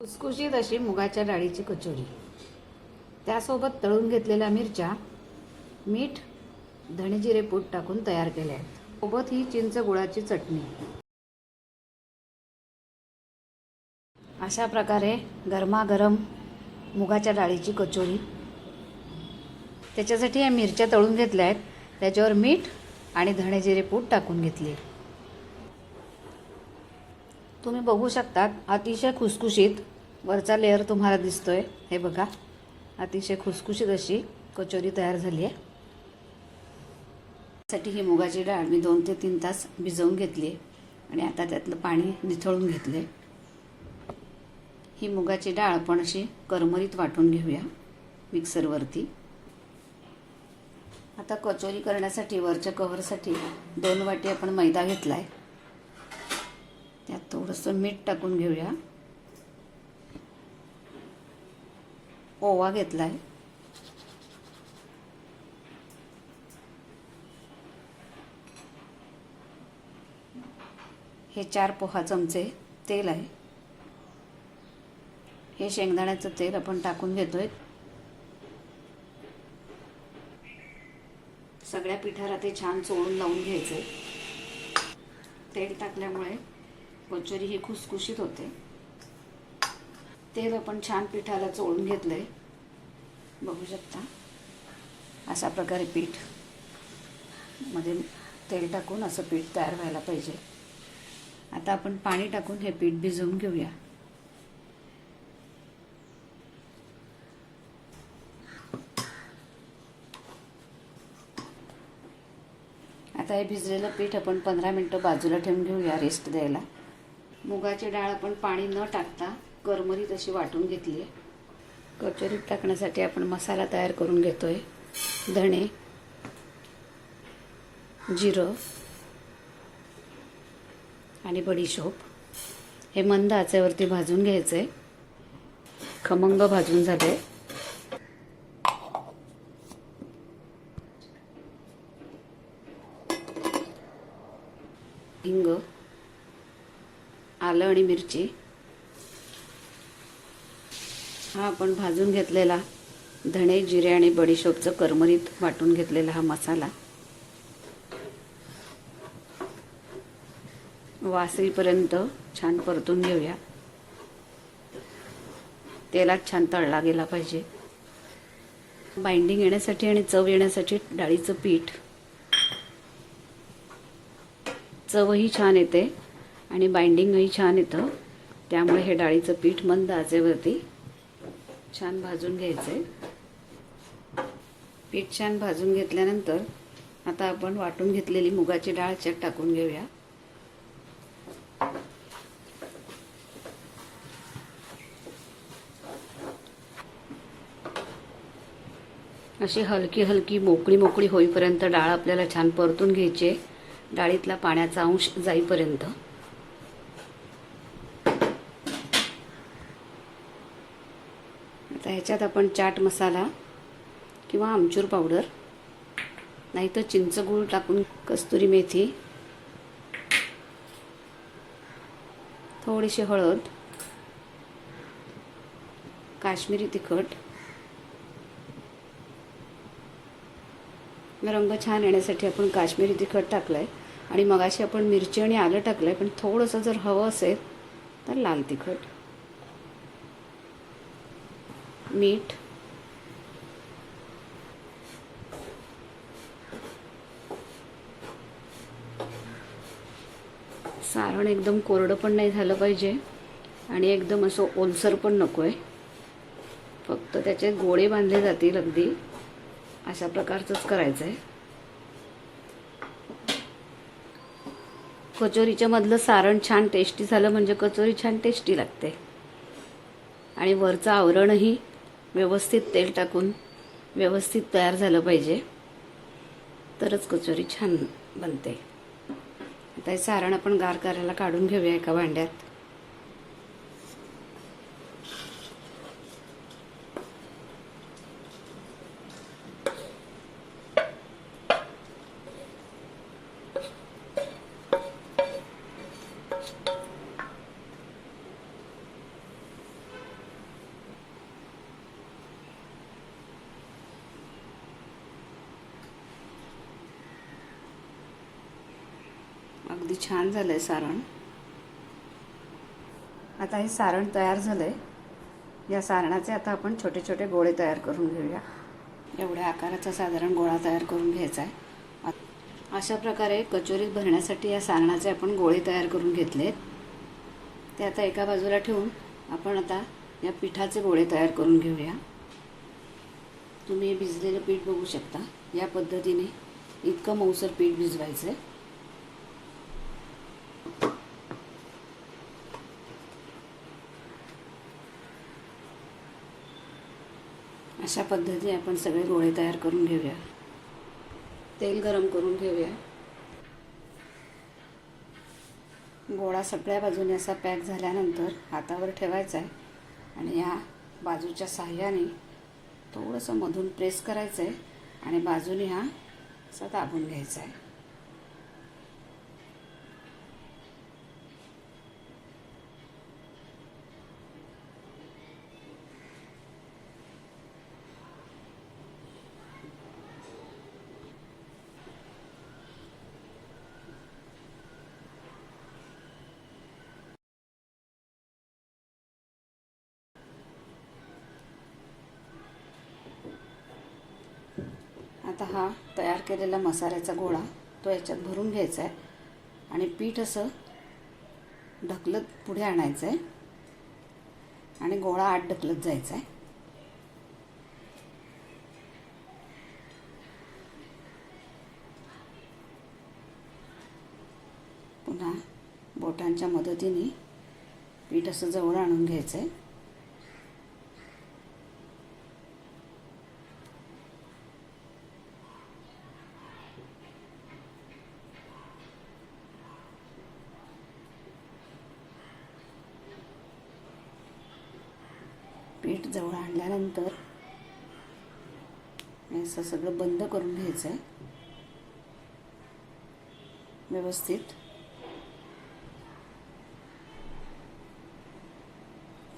खुसखुशीत अशी मुगाच्या डाळीची कचोरी. त्यासोबत तळून घेतलेल्या मिरच्या मीठ धणेजिरे पूड टाकून तयार केल्या आहेत. सोबत ही चिंच गुळाची चटणी. अशा प्रकारे गरमागरम मुगाच्या डाळीची कचोरी. त्याच्यासाठी या मिरच्या तळून घेतल्या आहेत. त्याच्यावर मीठ आणि धणेजिरे पूड टाकून घेतली तुम्ही बघू शकतात अतिशय खुसखुशीत वरचा लेअर तुम्हाला दिसतोय. हे बघा अतिशय खुसखुशीत अशी कचोरी तयार झाली आहे. साठी ही मुगाची डाळ मी दोन ते तीन तास भिजवून घेतली आहे आणि आता त्यातलं पाणी निथळून घेतले ही मुगाची डाळ आपण अशी करमरीत वाटून घेऊया मिक्सरवरती. आता कचोरी करण्यासाठी वरच्या कव्हरसाठी दोन वाटी आपण मैदा घेतला आहे त्यात थोडंसं मीठ टाकून घेऊया. ओवा घेतला आहे हे चार पोहा चमचे तेल आहे. हे शेंगदाण्याचं तेल आपण टाकून घेतोय. सगळ्या पिठाला ते छान चोळून लावून घ्यायचे तेल टाकल्यामुळे कचोरी ही खुसखुशीत होते. तेल आपण छान पिठाला चोळून घेतलंय. बघू शकता. अशा प्रकारे पीठ. मध्ये तेल टाकून असं पीठ तयार व्हायला पाहिजे. आता आपण पाणी टाकून हे पीठ भिजवून घेऊया. आता हे भिजलेलं पीठ आपण पंधरा मिनटं बाजूला ठेवून घेऊया रेस्ट द्यायला. मुगाची डाळ आपण पाणी न टाकता करमरीत अशी वाटून घेतली आहे. कचोरीत टाकण्यासाठी आपण मसाला तयार करून घेतोय. धणे जिरं आणि बडीशोप. हे मंद आचेवरती भाजून घ्यायचं आहे खमंग भाजून झाले हिंग आलं आणि मिरची. हा आपण भाजून घेतलेला धणे जिरे आणि बडीशोपचं करमरीत वाटून घेतलेला हा मसाला. वासरीपर्यंत छान परतून घेऊया. तेलात छान तळला गेला पाहिजे. बाइंडिंग येण्यासाठी आणि चव येण्यासाठी डाळीचं पीठ. चवही छान येते. आणि बाइंडिंगही छान येतं. त्यामुळे हे डाळीचं पीठ मंद आचेवरती छान भाजून घ्यायचं पीठ छान भाजून घेतल्यानंतर आता आपण वाटून घेतलेली मुगाची डाळ त्यात टाकून घेऊया. अशी हलकी हलकी मोकळी मोकळी होईपर्यंत डाळ आपल्याला छान परतून घ्यायची आहे. डाळीतला पाण्याचा अंश जाईपर्यंत. ह्याच्यात आपण चाट मसाला किंवा आमचूर पावडर नाहीतर चिंच गूळ टाकून कस्तुरी मेथी थोडीशी हळद काश्मीरी तिखट रंग छान येण्यासाठी आपण काश्मीरी तिखट टाकलं आहे आणि मगाशी आपण मिरची आणि आलं टाकलं आहे पण थोडंसं जर हवं असेल तर लाल तिखट. मीठ. सारण एकदम कोरडं पण नाही झालं पाहिजे. आणि एकदम असं ओलसर पण नको आहे फक्त त्याचे गोळे बांधले जातील अगदी. अशा प्रकारचंच करायचं आहे कचोरीच्या मधलं सारण छान टेस्टी झालं म्हणजे कचोरी छान टेस्टी लागते. आणि वरचं आवरणही व्यवस्थित तेल टाकून व्यवस्थित तयार झालं पाहिजे. तरच कचोरी छान बनते. आता हे सारण आपण गार करायला काढून घेऊया एका भांड्यात. अगदी छान झालं आहे सारण. आता हे सारण तयार झालं आहे या सारणाचे आता आपण छोटे छोटे गोळे तयार करून घेऊया. एवढ्या आकाराचा साधारण गोळा तयार करून घ्यायचा आहे. अशा प्रकारे कचोरीत भरण्यासाठी या सारणाचे आपण गोळे तयार करून घेतलेत. ते आता एका बाजूला ठेवून आपण आता या पिठाचे गोळे तयार करून घेऊया. तुम्ही भिजलेलं पीठ बघू शकता. या पद्धतीने इतकं मऊसर पीठ भिजवायचं आहे अशा पद्धतीने आपण सगळे गोळे तयार करून घेऊया. तेल गरम करून घेऊया. गोळा सगळ्या बाजूने असा पॅक झाल्यानंतर हातावर ठेवायचा आहे आणि या बाजूच्या साह्याने थोडंसं मधून प्रेस करायचं आहे आणि बाजूने हा असा दाबून घ्यायचा आहे. आता हा तयार केलेला मसाल्याचा गोळा तो याच्यात भरून घ्यायचा आहे. आणि पीठ असं ढकलत पुढे आणायचं आहे. आणि गोळा आत ढकलत जायचा आहे. पुन्हा बोटांच्या मदतीने पीठ असं जवळ आणून घ्यायचं आहे. पीठ जवळ आणल्यानंतर असं सगळं बंद करून घ्यायचं आहे व्यवस्थित.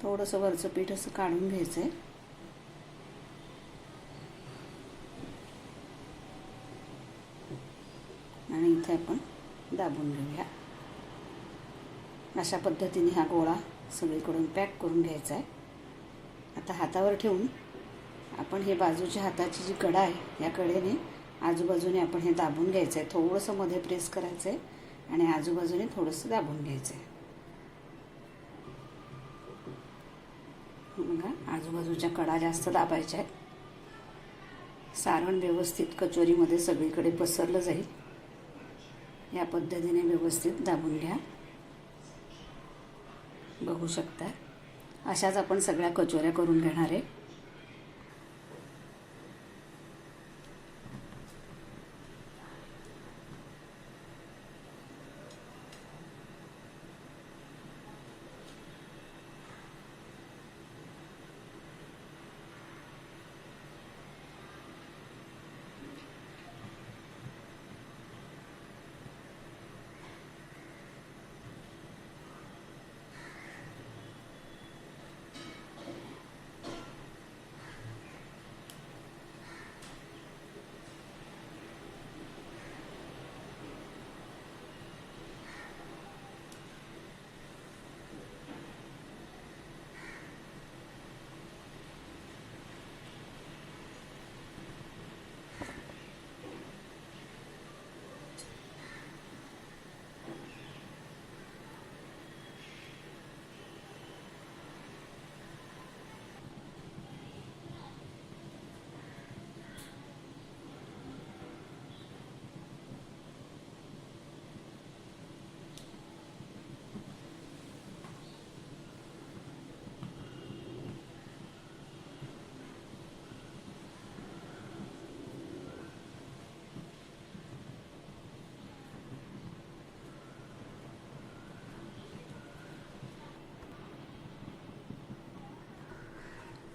थोडंसं वरचं पीठ असं काढून घ्यायचं आहे आणि इथे आपण दाबून घेऊया. अशा पद्धतीने हा गोळा सगळीकडून पॅक करून घ्यायचा आहे आता हातावर ठेवून आपण हे बाजूच्या हाताची जी कडा आहे या कडेने आजूबाजूने आपण हे दाबून घ्यायचं आहे थोडंसं मध्ये प्रेस करायचं आहे आणि आजूबाजूने थोडंसं दाबून घ्यायचं आहे बघा आजूबाजूच्या कडा जास्त दाबायच्या आहेत. सारण व्यवस्थित कचोरीमध्ये सगळीकडे पसरलं जाईल. या पद्धतीने व्यवस्थित दाबून घ्या. बघू शकता. अशाच आपण सगळ्या कचोऱ्या करून घेणार आहे.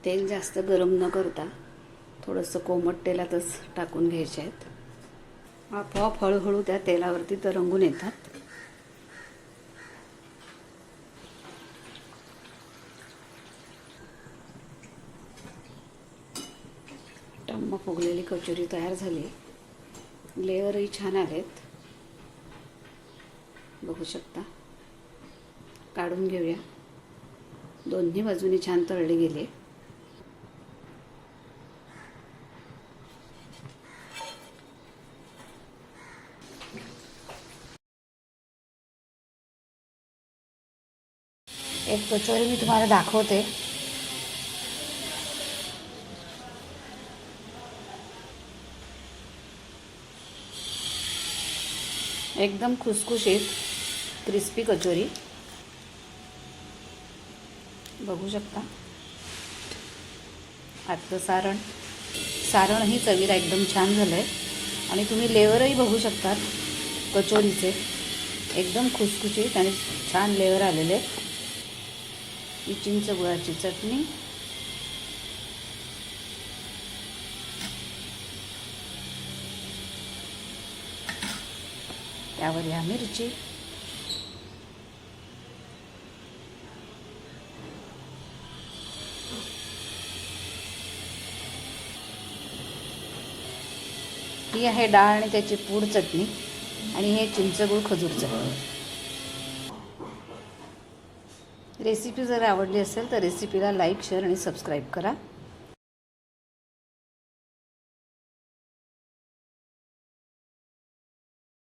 तेल जास्त गरम न करता थोडंसं कोमट तेलातच टाकून घ्यायचे आहेत. आपोआप हळूहळू त्या तेलावरती तरंगून येतात. टम्म फुगलेली कचोरी तयार झाली. लेअरही छान आलेत. बघू शकता. काढून घेऊया. दोन्ही बाजूने छान तळले गेले एक कचोरी मी तुम्हाला दाखवते. एकदम खुसखुशीत क्रिस्पी कचोरी. बघू शकता. आतलं सारण. सारणही चवीला एकदम छान झालं आहे आणि तुम्ही लेवरही बघू शकतात कचोरीचे. एकदम खुसखुशीत आणि छान लेवर आलेले. आहेत ही चिंच गुळाची चटणी. त्यावर या मिरची. ही आहे डाळ आणि त्याची पूड चटणी आणि हे चिंचगूळ खजूर चटणी. रेसिपी जर आवडली असेल तर रेसिपीला लाईक शेअर आणि सबस्क्राईब करा.